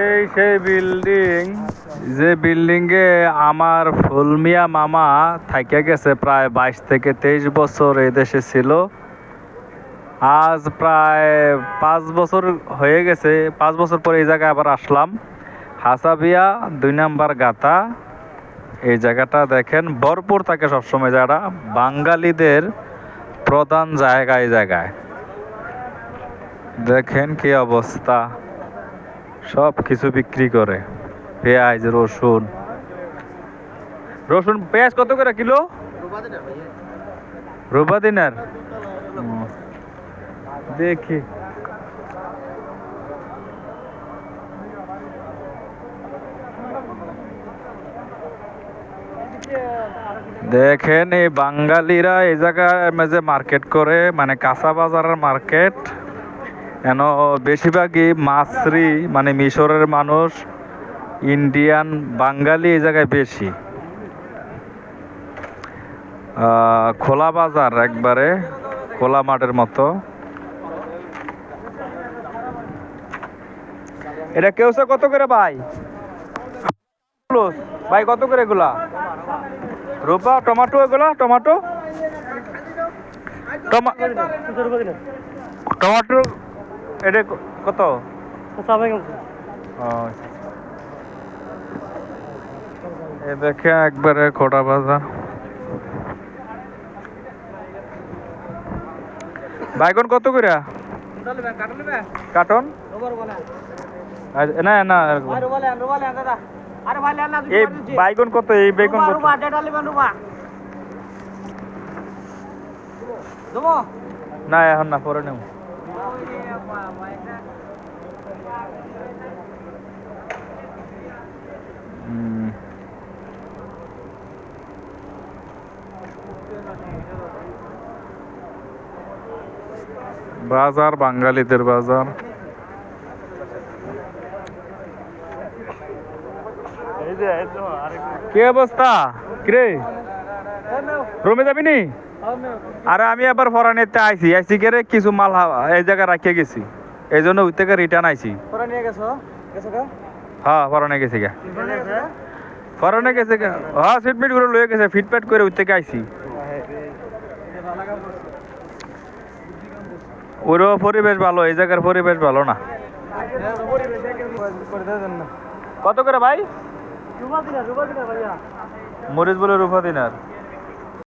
এই সেই বিল্ডিং যে বিল্ডিং এ আমার ফুলমিয়া মামা থাইকে গেছে প্রায় বাইশ থেকে তেইশ বছর এই দেশে ছিল। আজ প্রায় পাঁচ বছর হয়ে গেছে, পাঁচ বছর পরে এই জায়গায় আবার আসলাম। হাসাবিয়া, দুই নাম্বার গাতা, এই জায়গাটা দেখেন ভরপুর থাকে সবসময় যারা বাঙালিদের প্রধান জায়গা এই জায়গায়। দেখেন কি অবস্থা। সব কিছু বিক্রি করে। পেঁয়াজ, রসুন। রসুন পেঁয়াজ কত করে কিলো? রুবা দিনার হুম। দেখি। দেখেন এই বাঙালিরা এই জায়গায় মাঝে মার্কেট করে মানে কাঁচা বাজারের মার্কেট কেন? বেশিরভাগই মাছরি মানে মিশরের মানুষ, ইন্ডিয়ান, বাঙালি এই জায়গায় বেশি। খোলা বাজার একবারে, খোলা মাঠের মতো। এটা কেউসে কত করে ভাই? ভাই, কত করে এগুলা? রূপা, টমাটো এগুলা? টমাটো? টমা- টমেটো এটা কত? ও, এ দেখে একবারে খোটা বাজার। বাইগন কত করে কাটন না না। এই বাইগন কত এই বেগুন কত? না এখন না পরে নেব। বাজার বাঙালিদের বাজার। কি অবস্থা? কিরে? রুমে যাবি নি? আরে আমি আবার ফরানিতে আইছি। আইছি কে রে কিছু মাল এই জায়গায় রাখিয়ে গেছি। এই জন্য ওই থেকে রিটার্ন আইছি। হ্যাঁ ফরানে গেছি গা। ফরানে গেছে গা। হ্যাঁ সিটমিট করে লয়ে গেছে। ফিটপ্যাট করে ওই থেকে আইছি। ওরও পরিবেশ ভালো এই জায়গার পরিবেশ ভালো না। কত করে ভাই? মরিচ বলে রূপা দিনার।